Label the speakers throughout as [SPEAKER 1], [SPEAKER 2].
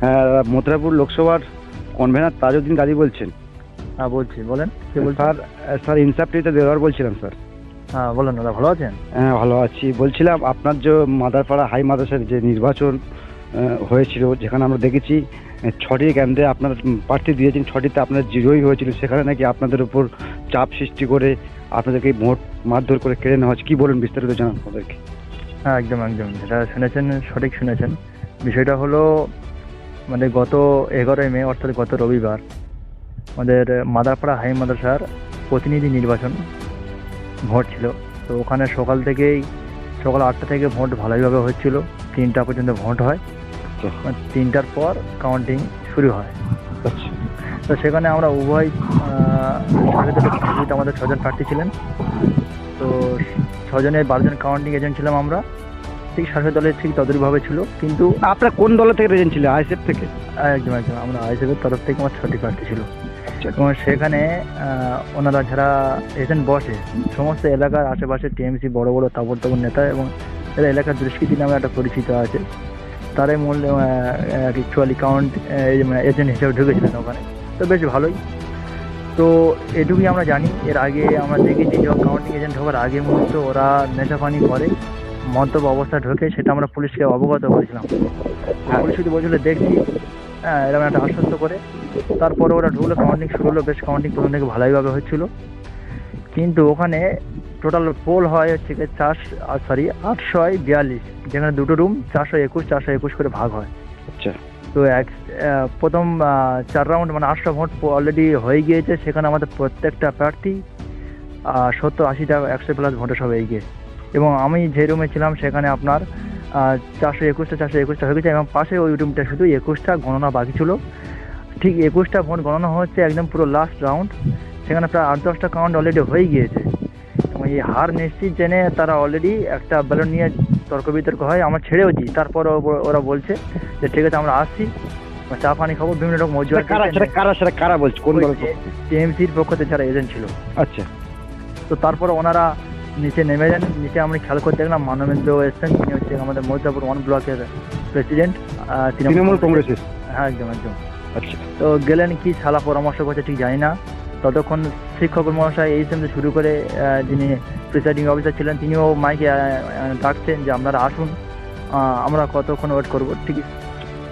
[SPEAKER 1] হ্যাঁ মথুরাপুর লোকসভার কনভেনার তাজউদ্দিন গাজী বলছেন।
[SPEAKER 2] হ্যাঁ বলছি। বলেন কে বলছেন?
[SPEAKER 1] স্যার স্যার ইনসাফটিতে দেওয়ার বলছিলাম স্যার।
[SPEAKER 2] হ্যাঁ বলেন দাদা ভালো আছেন?
[SPEAKER 1] হ্যাঁ ভালো আছি। বলছিলাম আপনার যে মাদারপাড়া হাই মাদ্রাসার যে নির্বাচন হয়েছিল যেখানে আমরা দেখেছি ছটি কেন্দ্রে আপনার প্রার্থী দিয়েছেন ছটিতে আপনার জিরোই হয়েছিল সেখানে নাকি আপনাদের উপর চাপ সৃষ্টি করে আপনাদেরকে ভোট মারধর করে কেড়ে নেওয়া হচ্ছে কী বলুন বিস্তারিত জানান আমাদেরকে।
[SPEAKER 2] হ্যাঁ একদম একদম। যেটা শুনেছেন সঠিক শুনেছেন। বিষয়টা হলো মানে গত এগারোই মে অর্থাৎ গত রবিবার আমাদের মাদারপাড়া হাই মাদ্রাসার প্রতিনিধি নির্বাচন ভোট ছিল। তো ওখানে সকাল থেকেই সকাল আটটা থেকে ভোট ভালোইভাবে হচ্ছিল। তিনটা পর্যন্ত ভোট হয়। আর তিনটার পর কাউন্টিং শুরু হয়।
[SPEAKER 1] আচ্ছা।
[SPEAKER 2] তো সেখানে আমরা উভয় সাড়ে দুটো আমাদের ছজন প্রার্থী ছিলেন। তো ছজনের বারোজন কাউন্টিং এজেন্ট ছিলাম আমরা। ঠিক শাসক দলের ঠিক তদুরভাবে ছিল কিন্তু
[SPEAKER 1] আপনার কোন দল থেকে রেজেন্ট ছিল আইসেফ থেকে?
[SPEAKER 2] একদম একদম। আমরা আইসিএফের তরফ থেকে আমার ছটি প্রার্থী ছিল।
[SPEAKER 1] আচ্ছা।
[SPEAKER 2] এবং সেখানে ওনারা যারা এজেন্ট বসে সমস্ত এলাকার আশেপাশে টিএমসি বড় বড় তাবড় তাবড় নেতা এবং এরা এলাকার দুষ্কৃতি নামে একটা পরিচিত আছে। তারাই মূল অ্যাকচুয়ালি কাউন্ট এজেন্ট হিসেবে ঢুকেছিলেন ওখানে। তো বেশ ভালোই। তো এটুকুই আমরা জানি। এর আগে আমরা দেখেছি যে কাউন্টিং এজেন্ট হওয়ার আগে মুহূর্ত ওরা নেশাপানি করে। মন্তব্য অবস্থা ঢোকে সেটা আমরা পুলিশকে অবগত করেছিলাম।
[SPEAKER 1] হ্যাঁ।
[SPEAKER 2] পুলিশ শুধু বলছিল দেখছি। হ্যাঁ এরকম একটা আশ্বস্ত করে। তারপরে ওরা ঢুকলো কাউন্টিং শুরু হলো বেশ কাউন্টিং প্রথম থেকে ভালোইভাবে হচ্ছিল। কিন্তু ওখানে টোটাল পোল হয় হচ্ছে গিয়ে চার সরি আটশো বিয়াল্লিশ যেখানে দুটো রুম চারশো একুশ চারশো একুশ করে ভাগ হয়।
[SPEAKER 1] আচ্ছা।
[SPEAKER 2] তো এক প্রথম চার রাউন্ড মানে আটশো ভোট অলরেডি হয়ে গিয়েছে সেখানে আমাদের প্রত্যেকটা প্রার্থী সত্তর আশিটা একশো প্লাস ভোটে সব এগিয়ে। এবং আমি যে রুমে ছিলাম সেখানে আপনার চারশো একুশটা চারশো একুশটা হয়ে গেছে এবং পাশে ওই রুমটা শুধু একুশটা গণনা বাকি ছিল। ঠিক একুশটা ভোট গণনা হচ্ছে একদম পুরো লাস্ট রাউন্ড সেখানে প্রায় আট দশটা কাউন্ট অলরেডি হয়ে গিয়েছে। এবং এই হার নিশ্চিত জেনে তারা অলরেডি একটা ব্যালট নিয়ে তর্ক বিতর্ক হয় আমরা ছেড়েও দিই। তারপর ওরা বলছে যে ঠিক আছে আমরা আসছি। চা পানি খাব বিভিন্ন রকম
[SPEAKER 1] কারা সেটা কারা বলছে? কোন
[SPEAKER 2] টিএমসির পক্ষ থেকে? যারা এজেন্ট ছিল।
[SPEAKER 1] আচ্ছা।
[SPEAKER 2] তো তারপর ওনারা নিচে নেমে যান। নিচে আমরা খেয়াল করতে দেখলাম মানবেন্দ্র এসছেন। তিনি হচ্ছে আমাদের মহিতাপুর ওয়ান ব্লকের প্রেসিডেন্ট
[SPEAKER 1] তৃণমূল কংগ্রেসের।
[SPEAKER 2] হ্যাঁ একদম একদম।
[SPEAKER 1] আচ্ছা।
[SPEAKER 2] তো গেলেন কি শালা পরামর্শ করছে ঠিক জানি না। ততক্ষণ শিক্ষক মহাশয় এই সেমতে শুরু করে যিনি প্রিসাইডিং অফিসার ছিলেন তিনিও মাইকে ডাকছেন যে আপনারা আসুন। আমরা কতক্ষণ ওয়েট করব ঠিক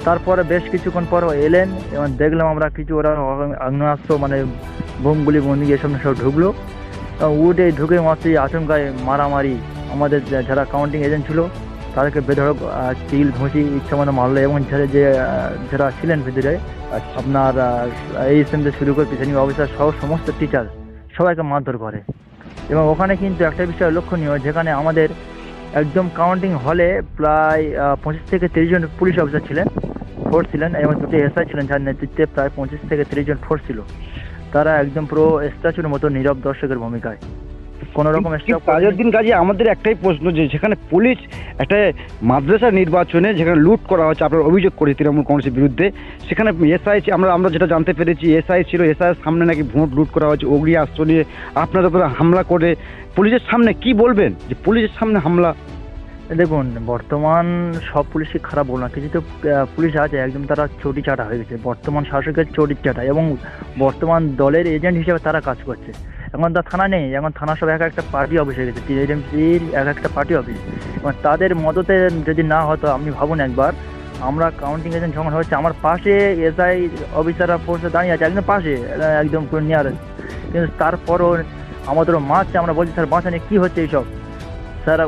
[SPEAKER 2] তারপরে বেশ কিছুক্ষণ পর এলেন এবং দেখলাম আমরা কিছু ওরা আগ্নেয়াস্ত্র মানে বোমগুলি বন্দি এসব সব ঢুকলো। উঠে ঢুকে মাত্রই আচমকায় মারামারি। আমাদের যারা কাউন্টিং এজেন্ট ছিল তাদেরকে বেধড়ক চিল ঘুষি ইচ্ছা মতো মারলো এবং যারা যে যারা ছিলেন ভিতরে
[SPEAKER 1] আচ্ছা।
[SPEAKER 2] আপনার এই থেকে শুরু করে প্রিসাইডিং অফিসার সহ সমস্ত টিচার সবাইকে মারধর করে। এবং ওখানে কিন্তু একটা বিষয় লক্ষণীয় যেখানে আমাদের একদম কাউন্টিং হলে প্রায় পঁচিশ থেকে তিরিশ জন পুলিশ অফিসার ছিলেন ফোর্স ছিলেন এবং দুটি এসআই ছিলেন যার নেতৃত্বে প্রায় পঁচিশ থেকে তিরিশ জন ফোর্স ছিল। তারা একদম পুরো স্ট্যাচুর মতো নীরব দর্শকের ভূমিকায়। কোনো রকম স্টাফ
[SPEAKER 1] তাজউদ্দিন গাজী আমাদের একটাই প্রশ্ন যে সেখানে পুলিশ একটা মাদ্রাসা নির্বাচনে যেখানে লুট করা হচ্ছে আপনার অভিযোগ করে তৃণমূল কংগ্রেসের বিরুদ্ধে সেখানে এসআই আমরা আমরা যেটা জানতে পেরেছি এসআই ছিল এসআই সামনে নাকি ভোট লুট করা হচ্ছে অগ্নি অস্ত্র নিয়ে আপনাদের উপরে হামলা করে। পুলিশের সামনে কি বলবেন? যে পুলিশের সামনে হামলা
[SPEAKER 2] দেখুন, বর্তমান সব পুলিশকে খারাপ বলব না, কিছু তো পুলিশ আছে, একদম তারা চটি চাটা হয়ে গেছে, বর্তমান শাসকের চটি চাটা, এবং বর্তমান দলের এজেন্ট হিসেবে তারা কাজ করছে। এখন তো থানা নেই, এখন থানা সব এক একটা পার্টি অফিস হয়ে গেছে টিএমসির এক একটা পার্টি অফিস। এবং তাদের মদতে যদি না হতো, আপনি ভাবুন একবার, আমরা কাউন্টিং এজেন্ট যখন হচ্ছে আমার পাশে এসআই অফিসাররা ফোর্সে দাঁড়িয়ে আছে, একদম পাশে, একদম নিয়ার কিন্তু তারপরও আমাদেরও মারছে আমরা বলছি, স্যার, বাঁচানি কী হচ্ছে এইসব? স্যার,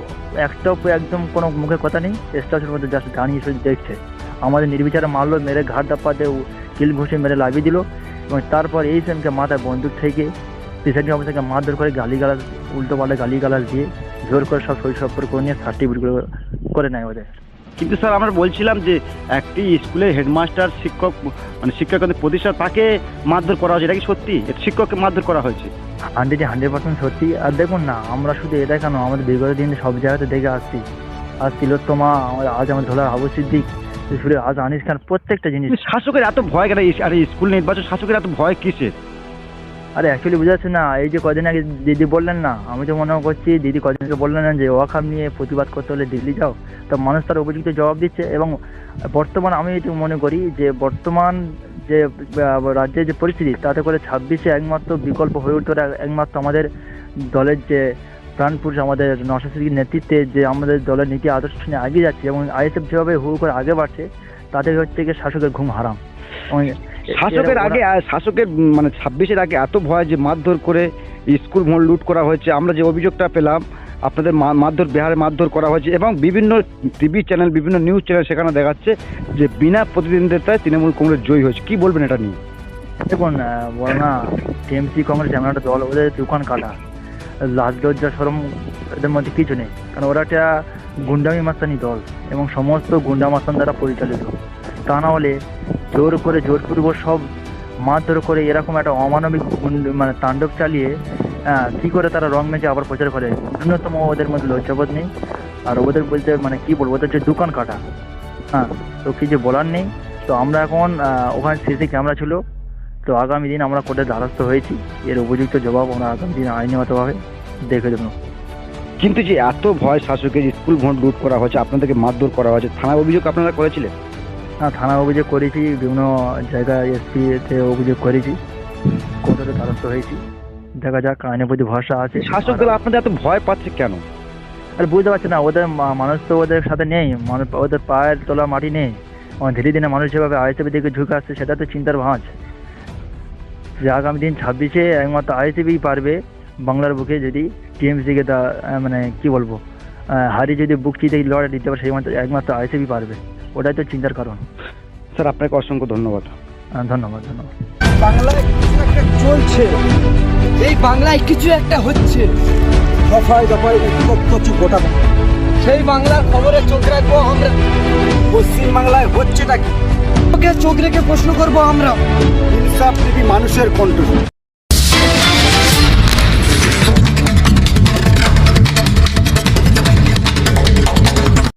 [SPEAKER 2] একটাও একদম কোনো মুখে কথা নেই। স্টেশনের মধ্যে জাস্ট দাঁড়িয়ে শুধু দেখছে। আমাদের নির্বিচারে মারলো, মেরে ঘাট ধাপ্পাতে কিল ঘুষে মেরে লাগিয়ে দিল। এবং তারপর এই সেমকে মাথায় বন্দুক থেকে পিসাইডিং অফিসারকে মারধর করে গালি গালিগালাজ, উল্টো পাল্টা গালিগালাজ দিয়ে জোর করে সব শরীর করে নিয়ে সার্টিফিকেট করে নেয় ওদের।
[SPEAKER 1] কিন্তু স্যার আমরা বলছিলাম যে একটি স্কুলের হেডমাস্টার শিক্ষক মানে শিক্ষকের প্রতিষ্ঠা তাকে মারধর করা হয়েছে। এটা কি সত্যি? এটা শিক্ষককে মারধর করা হয়েছে?
[SPEAKER 2] হান্ড্রেডে হান্ড্রেড পার্সেন্ট সত্যি। আর দেখুন না আমরা শুধু এটা কেন আমাদের বিগত দিন সব জায়গাতে দেখে আসছি। আজ তিলোত্তমা আজ আমার ধোলার আবু সিদ্দিক শুরু আজ আনিস খান প্রত্যেকটা জিনিস।
[SPEAKER 1] শাসকের এত ভয় কেন আরে স্কুল নির্বাচন শাসকের এত ভয় কিসের?
[SPEAKER 2] আরে অ্যাকচুয়ালি বুঝতে পারছি না, এই যে কদিন আগে দিদি বললেন না, আমি তো মনে করছি দিদি কদিন আগে বললেন না যে ওয়াকাম নিয়ে প্রতিবাদ করতে হলে দিল্লি যাও। তো মানুষ তার উপযুক্ত জবাব দিচ্ছে এবং বর্তমান আমি এটুকু মনে করি যে বর্তমান যে রাজ্যের যে পরিস্থিতি, তাতে করে ছাব্বিশে একমাত্র বিকল্প হয়ে উঠতে একমাত্র আমাদের দলের যে প্রাণপুরুষ আমাদের নশাশির নেতৃত্বে যে আমাদের দলের নীতি আদর্শ নিয়ে এগিয়ে যাচ্ছে এবং আইএসএফ যেভাবে হু করে আগে বাড়ছে তাদের হচ্ছে গিয়ে শাসকের ঘুম হারাম।
[SPEAKER 1] শাসকের আগে শাসকের মানে ছাব্বিশের আগে এত ভয় যে মারধর করে স্কুল মোড় লুট করা হয়েছে। আমরা যে অভিযোগটা পেলাম আপনাদের মা- মারধর বিহারে মারধর করা হয়েছে এবং বিভিন্ন টিভি চ্যানেল বিভিন্ন নিউজ চ্যানেল সেখানে দেখাচ্ছে যে বিনা প্রতিদ্বন্দ্বিতায় তৃণমূল কংগ্রেস জয়ী হয়েছে। কি বলবেন এটা নিয়ে?
[SPEAKER 2] দেখুন বলে না টিএমসি কংগ্রেস এমন একটা দল ওদের দোকান কাটা। লাজ লজ্জা সরম এদের মধ্যে কিছু নেই। কারণ ওরা একটা গুন্ডামি মাস্তানি দল এবং সমস্ত গুন্ডা মাস্তান দ্বারা পরিচালিত। তা না হলে জোর করে জোরপূর্বক সব মারধর করে এরকম একটা অমানবিক মানে তাণ্ডব চালিয়ে কি করে তারা রং মেজে আবার প্রচার করে? ন্যূনতম ওদের মধ্যে লজ্জাবোধ নেই। আর ওদের বলতে মানে কি বলব, ওদের যে দোকান কাটা হ্যাঁ তো কিছু বলার নেই। তো আমরা এখন ওখানে সিসি ক্যামেরা ছিল। তো আগামী দিন আমরা কোর্টের দ্বারস্থ হয়েছি। এর উপযুক্ত জবাব আমরা আগামী দিন আইনগতভাবে দেখে দেবো।
[SPEAKER 1] কিন্তু যে এত ভয় শাসকের স্কুল ভোট লুট করা হয়েছে, আপনাদেরকে মারধর করা হয়েছে, থানায় অভিযোগ আপনারা করেছিলেন?
[SPEAKER 2] থানা অভিযোগ করেছি বিভিন্ন জায়গায় এসপিতে অভিযোগ করেছি কোর্টের দ্বারস্থ হয়েছি। দেখা যাক আইনের প্রতি ভরসা আছে।
[SPEAKER 1] শাসক দল আপনাদের এত ভয় পাচ্ছে কেন?
[SPEAKER 2] আর বুঝতে পারছি না ওদের মানুষ তো ওদের সাথে নেই মানুষ ওদের পায়ের তোলা মাটি নেই। ধীরে দিনে মানুষ যেভাবে আইসিবি দিকে ঝুঁকে আসছে সেটা তো চিন্তার ভাঁজ। যে আগামী দিন ছাব্বিশে একমাত্র আইসিবি পারবে বাংলার বুকে যদি টিএমসিকে তা মানে কি বলব হারিয়ে যদি বুক চিতে লড়াই দিতে পারে সেই মাত্র একমাত্র আইসিবি পারবে। ওটাই তো চিন্তার কারণ।
[SPEAKER 1] স্যার আপনাকে অসংখ্য ধন্যবাদ।
[SPEAKER 2] আহ, ধন্যবাদ ধন্যবাদ।
[SPEAKER 3] বাংলায় কিছু একটা চলছে। এই বাংলায় কিছু একটা হচ্ছে। দফায় দফায় করছে গোটা সেই বাংলার খবরে চোখ রাখব আমরা। পশ্চিম বাংলায় হচ্ছেটা কি? চোখ রেখে প্রশ্ন করব আমরা। ইনসাফ টিভি মানুষের কণ্ঠ